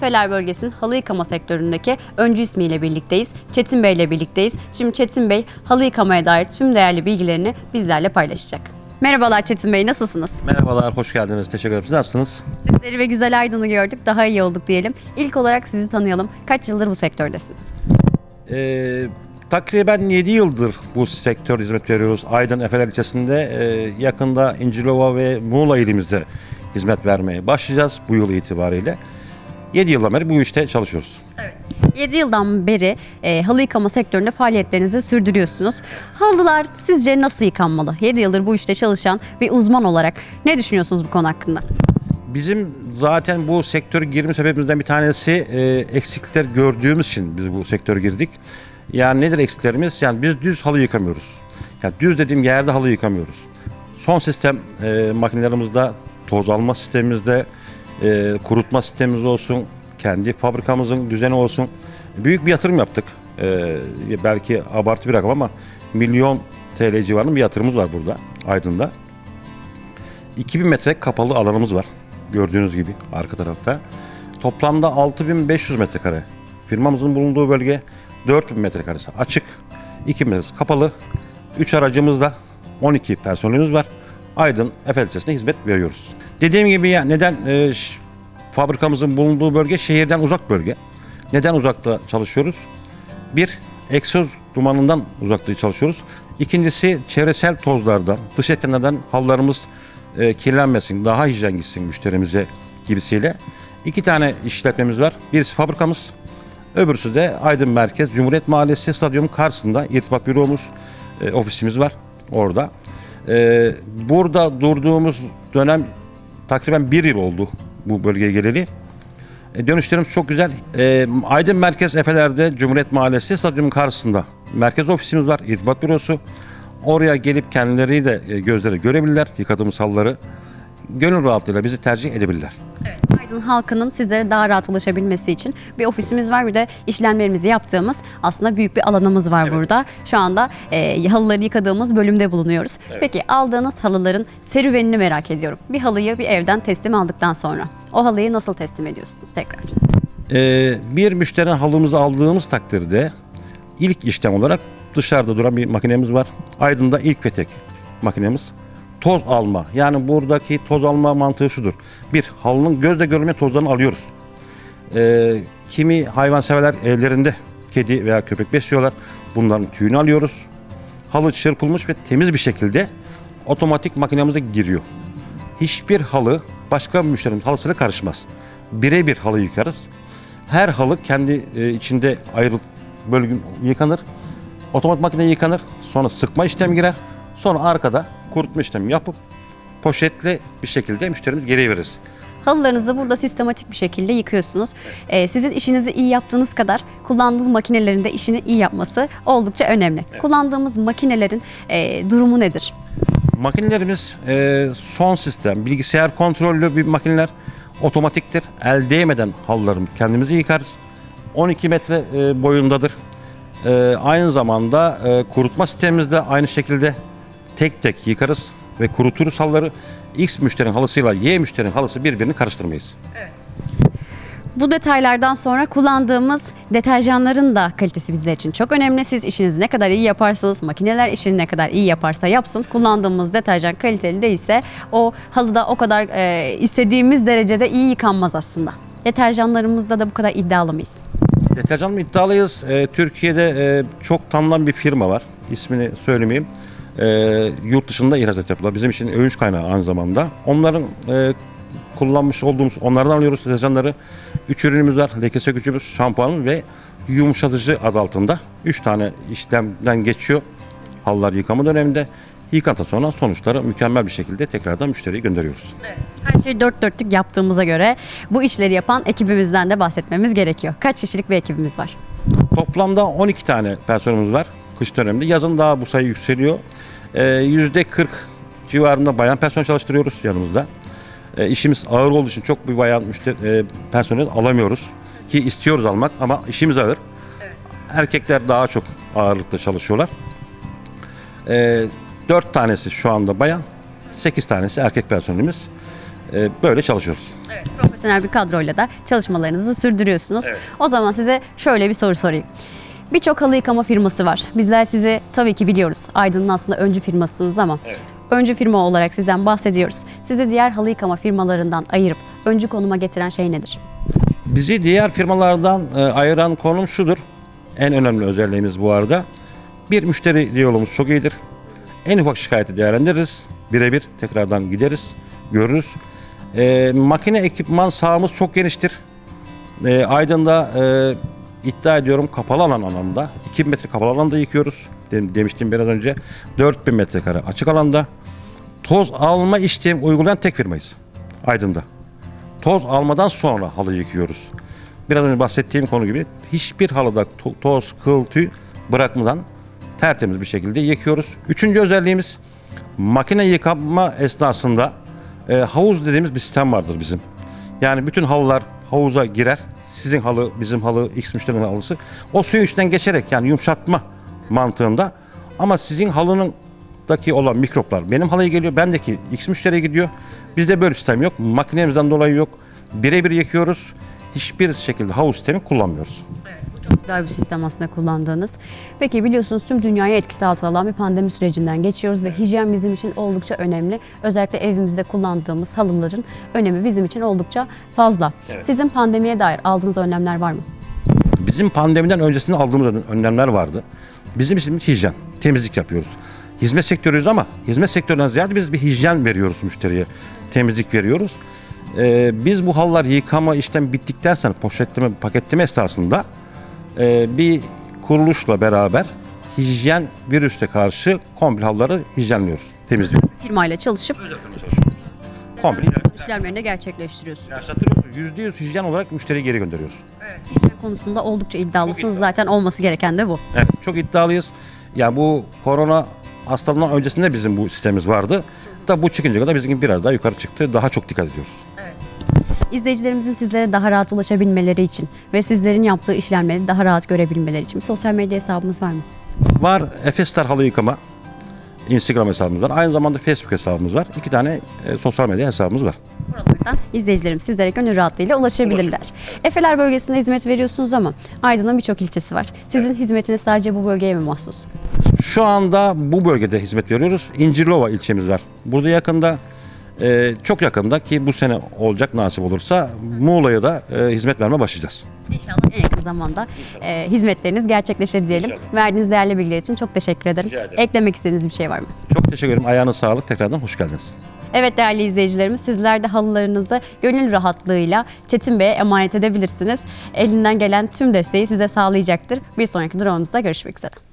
Efeler bölgesinin halı yıkama sektöründeki öncü ismiyle birlikteyiz. Çetin Bey ile birlikteyiz. Şimdi Çetin Bey halı yıkamaya dair tüm değerli bilgilerini bizlerle paylaşacak. Merhabalar Çetin Bey, nasılsınız? Merhabalar, hoş geldiniz. Teşekkür ederim. Siz nasılsınız? Sizleri ve Güzel Aydın'ı gördük, daha iyi olduk diyelim. İlk olarak sizi tanıyalım. Kaç yıldır bu sektördesiniz? Ee, takriben 7 yıldır bu sektör hizmet veriyoruz. Aydın Efeler ilçesinde e, yakında İncilova ve Muğla ilimizde hizmet vermeye başlayacağız bu yıl itibariyle. 7 yıldan beri bu işte çalışıyoruz. 7 yıldan beri e, halı yıkama sektöründe faaliyetlerinizi sürdürüyorsunuz. Halılar sizce nasıl yıkanmalı? 7 yıldır bu işte çalışan bir uzman olarak ne düşünüyorsunuz bu konu hakkında? Bizim zaten bu sektöre girme sebebimizden bir tanesi e, eksiklikler gördüğümüz için biz bu sektöre girdik. Yani nedir eksiklerimiz? Yani biz düz halı yıkamıyoruz. Yani düz dediğim yerde halı yıkamıyoruz. Son sistem e, makinelerimizde, toz alma sistemimizde, e, kurutma sistemimiz olsun, kendi fabrikamızın düzeni olsun. Büyük bir yatırım yaptık. E, belki abartı bir rakam ama milyon TL civarında bir yatırımımız var burada Aydın'da. 2000 metre kapalı alanımız var. Gördüğünüz gibi arka tarafta. Toplamda 6500 metrekare. Firmamızın bulunduğu bölge 4000 metrekaresi açık. 2000 metresi kapalı. 3 aracımızda 12 personelimiz var. Aydın Efe hizmet veriyoruz. Dediğim gibi ya neden e, fabrikamızın bulunduğu bölge şehirden uzak bölge. Neden uzakta çalışıyoruz? Bir, egzoz dumanından uzakta çalışıyoruz. İkincisi çevresel tozlardan, dış etkenlerden hallarımız e, kirlenmesin, daha hijyen gitsin müşterimize gibisiyle. İki tane işletmemiz var. Birisi fabrikamız, öbürsü de Aydın Merkez, Cumhuriyet Mahallesi stadyumun karşısında irtibat büromuz, e, ofisimiz var orada. E, burada durduğumuz dönem takriben bir yıl oldu bu bölgeye geleli. E, dönüşlerimiz çok güzel. E, Aydın Merkez Efeler'de Cumhuriyet Mahallesi stadyumun karşısında merkez ofisimiz var, irtibat bürosu. Oraya gelip kendileri de e, gözleri görebilirler yıkadığımız halıları. Gönül rahatlığıyla bizi tercih edebilirler. Aydın halkının sizlere daha rahat ulaşabilmesi için bir ofisimiz var. Bir de işlemlerimizi yaptığımız aslında büyük bir alanımız var burada. Şu anda e, halıları yıkadığımız bölümde bulunuyoruz. Peki aldığınız halıların serüvenini merak ediyorum. Bir halıyı bir evden teslim aldıktan sonra o halıyı nasıl teslim ediyorsunuz tekrar? Ee, bir müşteriden halımızı aldığımız takdirde ilk işlem olarak dışarıda duran bir makinemiz var. Aydın'da ilk ve tek makinemiz. Toz alma. Yani buradaki toz alma mantığı şudur. Bir, halının gözle görülmeyen tozlarını alıyoruz. Ee, kimi hayvanseverler evlerinde kedi veya köpek besliyorlar. Bunların tüyünü alıyoruz. Halı çırpılmış ve temiz bir şekilde otomatik makinemize giriyor. Hiçbir halı başka müşterinin halısıyla karışmaz. Birebir halı yıkarız. Her halı kendi e, içinde ayrı bölüm yıkanır. Otomatik makine yıkanır. Sonra sıkma işlemi girer. Sonra arkada kurutma işlemi yapıp poşetle bir şekilde müşterimiz geriye veririz. Halılarınızı burada sistematik bir şekilde yıkıyorsunuz. Ee, sizin işinizi iyi yaptığınız kadar kullandığınız makinelerin de işini iyi yapması oldukça önemli. Kullandığımız makinelerin e, durumu nedir? Makinelerimiz e, son sistem, bilgisayar kontrollü bir makineler. Otomatiktir. El değmeden halılarımı kendimizi yıkarız. 12 metre e, boyundadır. E, aynı zamanda e, kurutma sistemimiz de aynı şekilde tek tek yıkarız ve kuruturuz halıları. X müşterinin halısıyla Y müşterinin halısı birbirini karıştırmayız. Bu detaylardan sonra kullandığımız deterjanların da kalitesi bizler için çok önemli. Siz işinizi ne kadar iyi yaparsanız, makineler işini ne kadar iyi yaparsa yapsın. Kullandığımız deterjan kaliteli değilse o halıda o kadar e, istediğimiz derecede iyi yıkanmaz aslında. Deterjanlarımızda da bu kadar iddialı mıyız? Deterjan mı iddialıyız? Ee, Türkiye'de e, çok tanınan bir firma var. İsmini söylemeyeyim. Ee, yurt dışında ihracat yapıyorlar. Bizim için övünç kaynağı aynı zamanda. Onların e, kullanmış olduğumuz, onlardan alıyoruz deterjanları. Üç ürünümüz var. Leke sökücümüz, şampuan ve yumuşatıcı adı altında. Üç tane işlemden geçiyor. Halılar yıkama döneminde. Yıkandıktan sonra sonuçları mükemmel bir şekilde tekrardan müşteriye gönderiyoruz. Her şeyi dört dörtlük yaptığımıza göre bu işleri yapan ekibimizden de bahsetmemiz gerekiyor. Kaç kişilik bir ekibimiz var? Toplamda 12 tane personelimiz var kış döneminde. Yazın daha bu sayı yükseliyor. Ee, %40 civarında bayan personel çalıştırıyoruz yanımızda. Ee, işimiz ağır olduğu için çok bir bayan müşteri, e, personel alamıyoruz. Ki istiyoruz almak ama işimiz ağır. Erkekler daha çok ağırlıkta çalışıyorlar. Ee, 4 tanesi şu anda bayan, 8 tanesi erkek personelimiz. e, böyle çalışıyoruz. Profesyonel bir kadroyla da çalışmalarınızı sürdürüyorsunuz. Evet. O zaman size şöyle bir soru sorayım. Birçok halı yıkama firması var. Bizler sizi tabii ki biliyoruz. Aydın'ın aslında öncü firmasısınız ama öncü firma olarak sizden bahsediyoruz. Sizi diğer halı yıkama firmalarından ayırıp öncü konuma getiren şey nedir? Bizi diğer firmalardan e, ayıran konum şudur. En önemli özelliğimiz bu arada. Bir müşteri diyalogumuz çok iyidir. En ufak şikayeti değerlendiririz. Birebir tekrardan gideriz, görürüz. E, makine ekipman sahamız çok geniştir. E, Aydın'da e, iddia ediyorum kapalı alan anlamda 2000 metre kapalı alanda yıkıyoruz. Dem- demiştim biraz önce. 4000 metrekare açık alanda. Toz alma işlemi uygulayan tek firmayız. Aydın'da toz almadan sonra halı yıkıyoruz. Biraz önce bahsettiğim konu gibi hiçbir halıda to- toz, kıl, tüy bırakmadan tertemiz bir şekilde yıkıyoruz. Üçüncü özelliğimiz makine yıkama esnasında e, havuz dediğimiz bir sistem vardır bizim. Yani bütün halılar havuza girer. Sizin halı, bizim halı, X müşterinin halısı. O suyun içinden geçerek yani yumuşatma mantığında ama sizin halının daki olan mikroplar benim halıya geliyor, bendeki X müşteriye gidiyor. Bizde böyle sistem yok. Makinemizden dolayı yok. Birebir yakıyoruz. Hiçbir şekilde havuz sistemi kullanmıyoruz. Bir sistem aslında kullandığınız. Peki biliyorsunuz tüm dünyayı etkisi altına alan bir pandemi sürecinden geçiyoruz ve hijyen bizim için oldukça önemli. Özellikle evimizde kullandığımız halıların önemi bizim için oldukça fazla. Sizin pandemiye dair aldığınız önlemler var mı? Bizim pandemiden öncesinde aldığımız ön- önlemler vardı. Bizim için hijyen, temizlik yapıyoruz. Hizmet sektörüyüz ama hizmet sektöründen ziyade biz bir hijyen veriyoruz müşteriye. Temizlik veriyoruz. Ee, biz bu halılar yıkama işlem bittikten sonra poşetleme, paketleme esnasında e, bir kuruluşla beraber hijyen virüste karşı komple halıları hijyenliyoruz, temizliyoruz. Firmayla çalışıp Komple işlemlerini gerçekleştiriyorsunuz. Yüzde yüz hijyen olarak müşteriye geri gönderiyoruz. Hijyen konusunda oldukça iddialısınız. Zaten olması gereken de bu. Evet, çok iddialıyız. Ya bu korona hastalığından öncesinde bizim bu sistemimiz vardı. Da bu çıkınca kadar bizim biraz daha yukarı çıktı. Daha çok dikkat ediyoruz. İzleyicilerimizin sizlere daha rahat ulaşabilmeleri için ve sizlerin yaptığı işlemleri daha rahat görebilmeleri için bir sosyal medya hesabımız var mı? Var Efesler Halı Yıkama Instagram hesabımız var. Aynı zamanda Facebook hesabımız var. İki tane e, sosyal medya hesabımız var. Buralardan izleyicilerim sizlere gönül rahatlığıyla ulaşabilirler. Efeler bölgesinde hizmet veriyorsunuz ama Aydın'ın birçok ilçesi var. Sizin hizmetiniz sadece bu bölgeye mi mahsus? Şu anda bu bölgede hizmet veriyoruz. İncirlova ilçemiz var. Burada yakında e, çok yakında ki bu sene olacak nasip olursa Muğla'ya da e, hizmet vermeye başlayacağız. İnşallah en yakın zamanda e, hizmetleriniz gerçekleşir diyelim. İnşallah. Verdiğiniz değerli bilgiler için çok teşekkür ederim. Ederim. Eklemek istediğiniz bir şey var mı? Çok teşekkür ederim. Ayağınız sağlık. Tekrardan hoş geldiniz. Evet değerli izleyicilerimiz sizler de halılarınızı gönül rahatlığıyla Çetin Bey'e emanet edebilirsiniz. Elinden gelen tüm desteği size sağlayacaktır. Bir sonraki durağımızda görüşmek üzere.